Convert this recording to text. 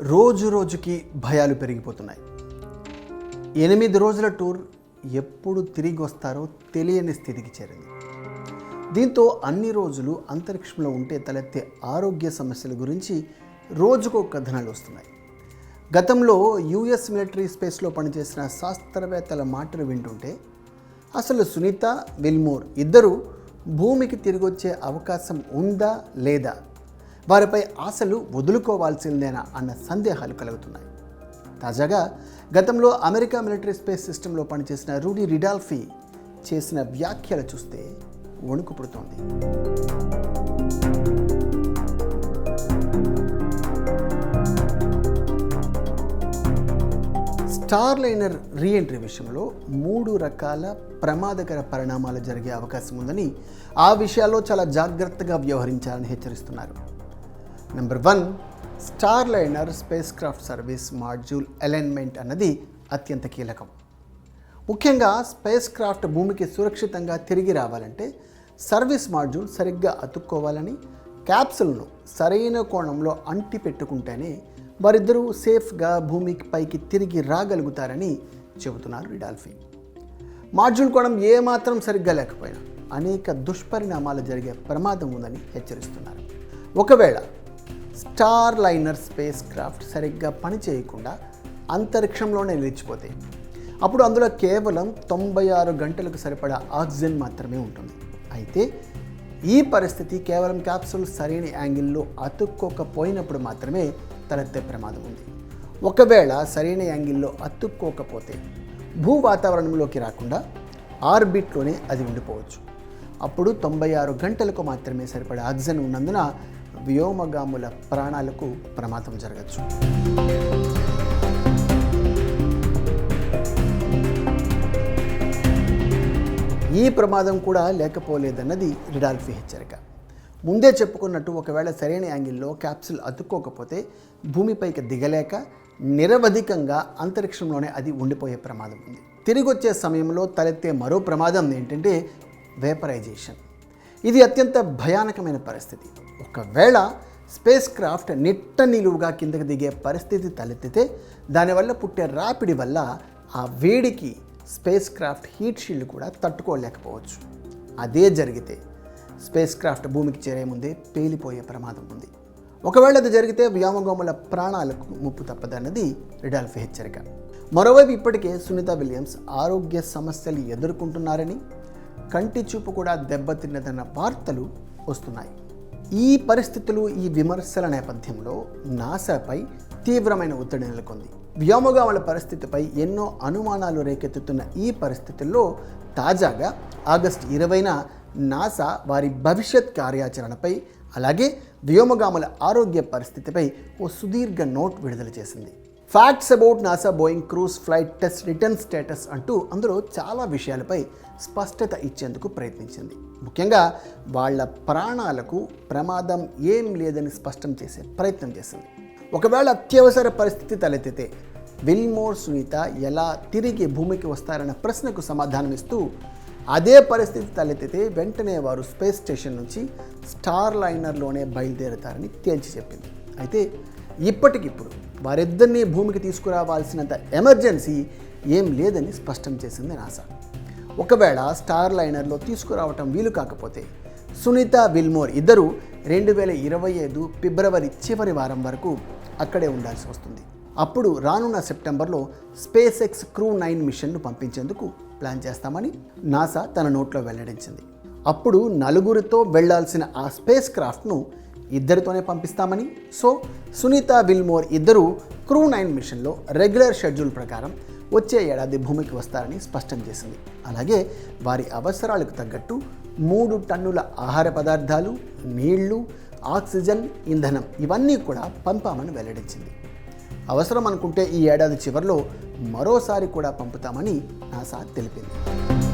రోజు రోజుకి భయాలు పెరిగిపోతున్నాయి. ఎనిమిది రోజుల టూర్ ఎప్పుడు తిరిగి వస్తారో తెలియని స్థితికి చేరింది. దీంతో అన్ని రోజులు అంతరిక్షంలో ఉంటే తలెత్తే ఆరోగ్య సమస్యల గురించి రోజుకో కథనాలు వస్తున్నాయి. గతంలో యుఎస్ మిలిటరీ స్పేస్లో పనిచేసిన శాస్త్రవేత్తల మాటలు వింటుంటే అసలు సునీత విల్మోర్ ఇద్దరు భూమికి తిరిగొచ్చే అవకాశం ఉందా లేదా వారిపై ఆశలు వదులుకోవాల్సిందేనా అన్న సందేహాలు కలుగుతున్నాయి. తాజాగా గతంలో అమెరికా మిలిటరీ స్పేస్ సిస్టంలో పనిచేసిన రూడీ రిడాల్ఫీ చేసిన వ్యాఖ్యలు చూస్తే వణుకు పుడుతోంది స్టార్ లైనర్ రీఎంట్రీ విషయంలో మూడు రకాల ప్రమాదకర పరిణామాలు జరిగే అవకాశం ఉందని ఆ విషయాల్లో చాలా జాగ్రత్తగా వ్యవహరించాలని హెచ్చరిస్తున్నారు. Number one Starliner spacecraft service module alignment అన్నది అత్యంత కీలకం. ముఖ్యంగా స్పేస్ క్రాఫ్ట్ భూమికి సురక్షితంగా తిరిగి రావాలంటే సర్వీస్ మాడ్యూల్ సరిగ్గా అతుక్కోవాలని క్యాప్సుల్ను సరైన కోణంలో అంటి పెట్టుకుంటేనే వారిద్దరూ సేఫ్గా భూమికి పైకి తిరిగి రాగలుగుతారని చెబుతున్నారు రిడాల్ఫీ మాడ్యూల్ కోణం ఏమాత్రం సరిగ్గా లేకపోయినా అనేక దుష్పరిణామాలు జరిగే ప్రమాదం ఉందని హెచ్చరిస్తున్నారు. ఒకవేళ స్టార్ లైనర్ స్పేస్ క్రాఫ్ట్ సరిగ్గా పనిచేయకుండా అంతరిక్షంలోనే నిలిచిపోతే అప్పుడు అందులో కేవలం తొంభై ఆరు గంటలకు సరిపడా ఆక్సిజన్ మాత్రమే ఉంటుంది. అయితే ఈ పరిస్థితి కేవలం క్యాప్సూల్ సరైన యాంగిల్లో అతుక్కోకపోయినప్పుడు మాత్రమే తలెత్తే ప్రమాదం ఉంది. ఒకవేళ సరైన యాంగిల్లో అతుక్కోకపోతే భూ వాతావరణంలోకి రాకుండా ఆర్బిట్లోనే అది ఉండిపోవచ్చు. అప్పుడు తొంభై ఆరు గంటలకు మాత్రమే సరిపడే ఆక్సిజన్ ఉన్నందున వ్యోమగాముల ప్రాణాలకు ప్రమాదం జరగచ్చు. ఈ ప్రమాదం కూడా లేకపోలేదన్నది రిడాల్ఫీ హెచ్చరిక. ముందే చెప్పుకున్నట్టు ఒకవేళ సరైన యాంగిల్లో క్యాప్సుల్ అతుక్కోకపోతే భూమిపైకి దిగలేక నిరవధికంగా అంతరిక్షంలోనే అది ఉండిపోయే ప్రమాదం ఉంది. తిరిగి వచ్చే సమయంలో తలెత్తే మరో ప్రమాదం ఏంటంటే వేపరైజేషన్ ఇది అత్యంత భయానకమైన పరిస్థితి. ఒకవేళ స్పేస్ క్రాఫ్ట్ నిట్ట నిలువుగా కిందకి దిగే పరిస్థితి తలెత్తితే దానివల్ల పుట్టే రాపిడి వల్ల ఆ వేడికి స్పేస్ క్రాఫ్ట్ హీట్ షీల్డ్ కూడా తట్టుకోలేకపోవచ్చు. అదే జరిగితే స్పేస్ క్రాఫ్ట్ భూమికి చేరే ముందే పేలిపోయే ప్రమాదం ఉంది. ఒకవేళ అది జరిగితే వ్యోమగోముల ప్రాణాలకు ముప్పు తప్పదన్నది రిడాల్ఫ్ హెచ్చరిక. మరోవైపు ఇప్పటికే సునీత విలియమ్స్ ఆరోగ్య సమస్యలు ఎదుర్కొంటున్నారని కంటి చూపు కూడా దెబ్బతిన్నదన్న వార్తలు వస్తున్నాయి. ఈ పరిస్థితులు ఈ విమర్శల నేపథ్యంలో నాసాపై తీవ్రమైన ఒత్తిడి నెలకొంది. వ్యోమగాముల పరిస్థితిపై ఎన్నో అనుమానాలు రేకెత్తుతున్న ఈ పరిస్థితుల్లో తాజాగా ఆగస్టు ఇరవైన నాసా వారి భవిష్యత్ కార్యాచరణపై అలాగే వ్యోమగాముల ఆరోగ్య పరిస్థితిపై ఓ సుదీర్ఘ నోట్ విడుదల చేసింది. Facts about NASA Boeing crew flight test return status అంటూ అందులో చాలా విషయాలపై స్పష్టత ఇచ్చేందుకు ప్రయత్నించింది. ముఖ్యంగా వాళ్ళ ప్రాణాలకు ప్రమాదం ఏం లేదని స్పష్టం చేసే ప్రయత్నం చేసింది. ఒకవేళ అత్యవసర పరిస్థితి తలెత్తితే విల్మోర్ సునీత ఎలా తిరిగి భూమికి వస్తారన్న ప్రశ్నకు సమాధానమిస్తూ అదే పరిస్థితి తలెత్తితే వెంటనే వారు స్పేస్ స్టేషన్ నుంచి స్టార్ లైనర్లోనే బయలుదేరతారని తేల్చి చెప్పింది. అయితే ఇప్పటికిప్పుడు వారిద్దరినీ భూమికి తీసుకురావాల్సినంత ఎమర్జెన్సీ ఏం లేదని స్పష్టం చేసింది నాసా. ఒకవేళ స్టార్ లైనర్లో తీసుకురావటం వీలు కాకపోతే సునీత విల్మోర్ ఇద్దరు రెండు వేల ఇరవై ఐదు ఫిబ్రవరి చివరి వారం వరకు అక్కడే ఉండాల్సి వస్తుంది. అప్పుడు రానున్న సెప్టెంబర్లో స్పేస్ ఎక్స్ క్రూ నైన్ మిషన్ను పంపించేందుకు ప్లాన్ చేస్తామని నాసా తన నోట్లో వెల్లడించింది. అప్పుడు నలుగురితో వెళ్ళాల్సిన ఆ స్పేస్ క్రాఫ్ట్ను ఇద్దరితోనే పంపిస్తామని. సో సునీత విల్మోర్ ఇద్దరు క్రూ నైన్ మిషన్లో రెగ్యులర్ షెడ్యూల్ ప్రకారం వచ్చే ఏడాది భూమికి వస్తారని స్పష్టం చేసింది. అలాగే వారి అవసరాలకు తగ్గట్టు మూడు టన్నుల ఆహార పదార్థాలు నీళ్ళు ఆక్సిజన్ ఇంధనం ఇవన్నీ కూడా పంపామని వెల్లడించింది. అవసరం అనుకుంటే ఈ ఏడాది చివరిలో మరోసారి కూడా పంపుతామని నాసా తెలిపింది.